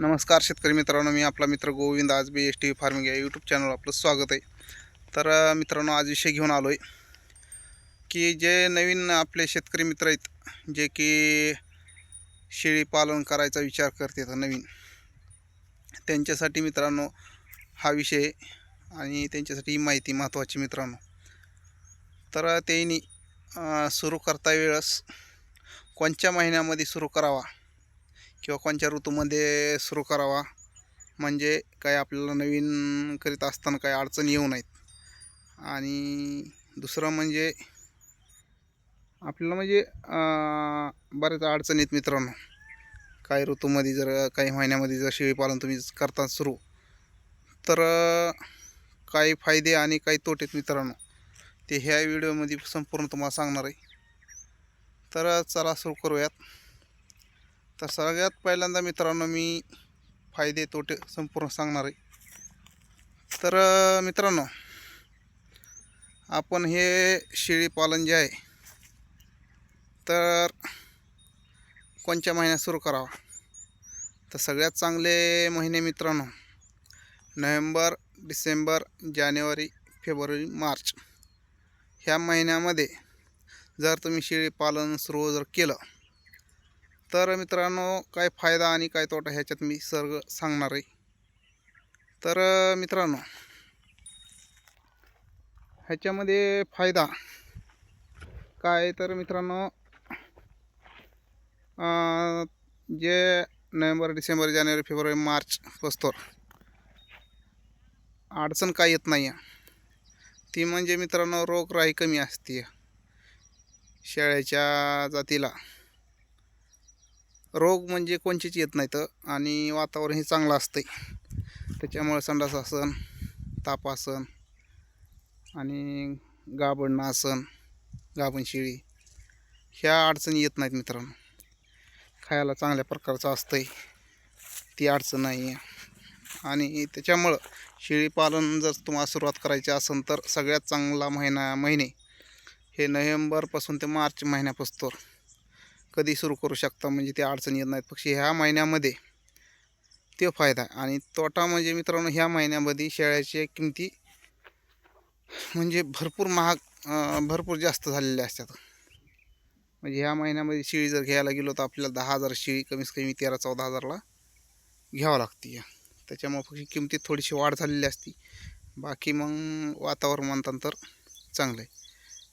नमस्कार शेतकरी मित्रांनो मी आपला मित्र गोविंद आज बी एस टी फार्मिंग या यूट्यूब चॅनलवर आपलं स्वागत आहे. तर मित्रांनो आज विषय घेऊन आलो आहे की जे नवीन आपले शेतकरी मित्र आहेत जे की शेळी पालन करायचा विचार करतात नवीन त्यांच्यासाठी मित्रांनो हा विषय आहे आणि त्यांच्यासाठी ही माहिती महत्त्वाची मित्रांनो. तर त्यांनी सुरू करता वेळेस कोणत्या महिन्यामध्ये सुरू करावा? किंवा कोणत्या ऋतूमध्ये सुरू करावा? म्हणजे काय आपल्याला नवीन करीत असताना काही अडचण येऊ नयेत. आणि दुसरं म्हणजे आपल्याला म्हणजे बऱ्याच अडचणी आहेत मित्रांनो. काही ऋतूमध्ये जर काही महिन्यामध्ये जर शेळीपालन तुम्ही करता सुरू तर काही फायदे आणि काही तोटे आहेत मित्रांनो. ते ह्या व्हिडिओमध्ये संपूर्ण तुम्हाला सांगणार आहे. तर चला सुरू करूयात. तर सगळ्यात पहिल्यांदा मित्रांनो मी फायदे तोटे संपूर्ण सांगणार आहे. तर मित्रांनो आपण हे शेळीपालन जे आहे तर कोणत्या महिन्यात सुरू करावा? तर सगळ्यात चांगले महिने मित्रांनो नोव्हेंबर डिसेंबर जानेवारी फेब्रुवारी मार्च. ह्या महिन्यामध्ये जर तुम्ही शेळीपालन सुरू जर केलं तर मित्रांनो काय फायदा आणि काय तोटा ह्याच्यात मी सर्व सांगणार आहे. तर मित्रांनो ह्याच्यामध्ये फायदा काय तर मित्रांनो जे नोव्हेंबर डिसेंबर जानेवारी फेब्रुवारी मार्च बसतोर अडचण काय येत नाही आहे ती म्हणजे मित्रांनो रोगराई कमी असते शेळ्याच्या जातीला. रोग म्हणजे कोणचेच येत नाहीत आणि वातावरण हे चांगलं असतंय. त्याच्यामुळे संडास आसन आणि गाभण आसन गाभण ह्या अडचणी येत नाहीत मित्रांनो. खायला चांगल्या प्रकारचं असतंय. ती अडचण नाही आहे आणि त्याच्यामुळं शेळीपालन जर तुम्हाला सुरुवात करायची असेल तर सगळ्यात चांगला महिना महिने हे नोव्हेंबरपासून ते मार्च महिन्यापासून कधी सुरू करू शकता म्हणजे ते अडचण येत नाहीत. पक्षी ह्या महिन्यामध्ये ते फायदा आहे. आणि तोटा म्हणजे मित्रांनो ह्या महिन्यामध्ये शेळ्याच्या किमती म्हणजे भरपूर महाग भरपूर जास्त झालेल्या असतात. म्हणजे ह्या महिन्यामध्ये शेळी जर घ्यायला गेलो तर आपल्याला दहा हजार शेळी कमीत कमी तेरा चौदा हजारला घ्यावं लागते. त्याच्यामुळे पक्षी किमतीत थोडीशी वाढ झालेली असती. बाकी मग वातावरण म्हणतात तर चांगलं आहे.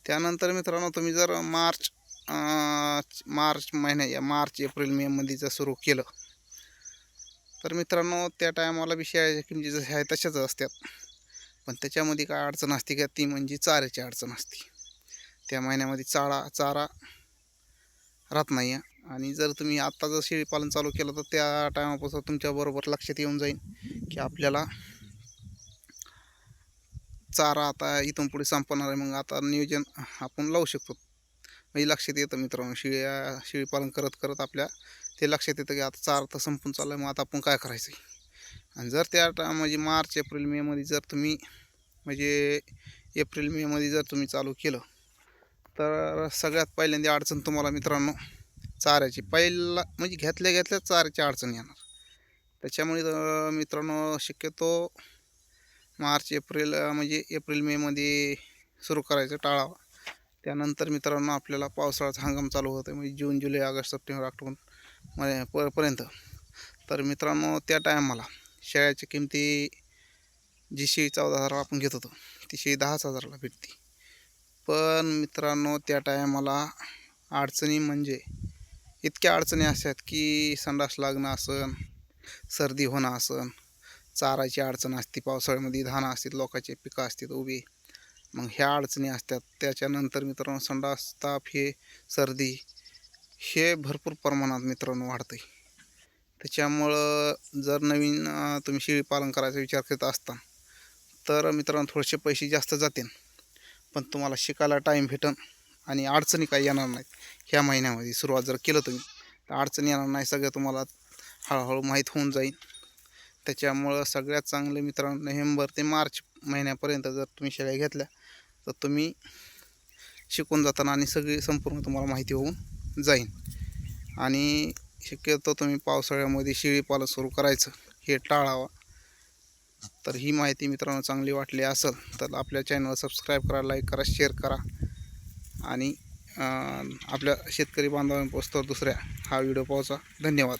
त्यानंतर मित्रांनो तुम्ही जर मार्च मार्च महिन्या या मार्च एप्रिल मेमध्ये जर सुरू केलं तर मित्रांनो त्या टायमाला बी शेळ्याच्या किमती जशा आहे तशाच असतात पण त्याच्यामध्ये काय अडचण असते का ती म्हणजे चाऱ्याची अडचण असते. त्या महिन्यामध्ये चारा चारा राहत नाही. आहे. आणि जर तुम्ही आत्ता जर शेळीपालन चालू केलं तर त्या टायमापासून तुमच्याबरोबर लक्षात येऊन जाईल की आपल्याला चारा आता इथून पुढे संपणार आहे. मग आता नियोजन आपण लावू शकतो. म्हणजे लक्षात येतं मित्रांनो शेळ्या शेळीपालन करत करत आपल्या ते लक्षात येतं की आता चार तर संपून चाललं आहे मग आता आपण काय करायचं आहे आणि जर त्या म्हणजे मार्च एप्रिल मेमध्ये जर तुम्ही म्हणजे एप्रिल मेमध्ये जर तुम्ही चालू केलं तर सगळ्यात पहिल्यांदा अडचण तुम्हाला मित्रांनो चाऱ्याची. पहिला म्हणजे घेतल्या घेतल्या चाऱ्याची अडचण येणार. त्याच्यामुळे मित्रांनो शक्यतो मार्च एप्रिल म्हणजे एप्रिल मेमध्ये सुरू करायचं टाळावा. त्यानंतर मित्रांनो आपल्याला पावसाळ्याचा हंगाम चालू होतो म्हणजे जून जुलै ऑगस्ट सप्टेंबर ऑक्टोबरमध्ये प पर्यंत. तर मित्रांनो त्या टायमाला शेळ्याची किमती जी शेळी चौदा हजार आपण घेत होतो ती शेळी दहाच हजाराला भेटते. पण मित्रांनो त्या टायमाला अडचणी म्हणजे इतक्या अडचणी असतात की संडास लागणं असन सर्दी होणं असन चाराची अडचण असते पावसाळ्यामध्ये धानं असतात लोकांचे पिकं असतात उभी मग ह्या अडचणी असतात. त्याच्यानंतर मित्रांनो संडास ताप हे सर्दी हे भरपूर प्रमाणात मित्रांनो वाढतं आहे त्याच्यामुळं जर नवीन तुम्ही शेळी पालन करायचा विचार करत असता तर मित्रांनो थोडेसे पैसे जास्त जातील. पण तुम्हाला शिकायला टाईम भेटन आणि अडचणी काही येणार नाहीत. ह्या महिन्यामध्ये सुरुवात जर केलं तुम्ही तर अडचणी येणार नाही सगळं तुम्हाला हळूहळू माहीत होऊन जाईल. त्याच्यामुळं सगळ्यात चांगले मित्रांनो नोव्हेंबर ते मार्च महिन्यापर्यंत जर तुम्ही शेळ्या घेतल्या तर तुम्ही शिकून जाताना आणि सगळी संपूर्ण तुम्हाला माहिती होऊन जाईल आणि शक्यतो तुम्ही पावसाळ्यामध्ये शेळीपालन सुरू करायचं हे टाळावं. तर ही माहिती मित्रांनो चांगली वाटली असेल तर आपल्या चॅनलला सबस्क्राईब करा लाईक करा शेअर करा. आणि आपल्या शेतकरी बांधवांपासून दुसऱ्या हा व्हिडिओ पाहचा. धन्यवाद.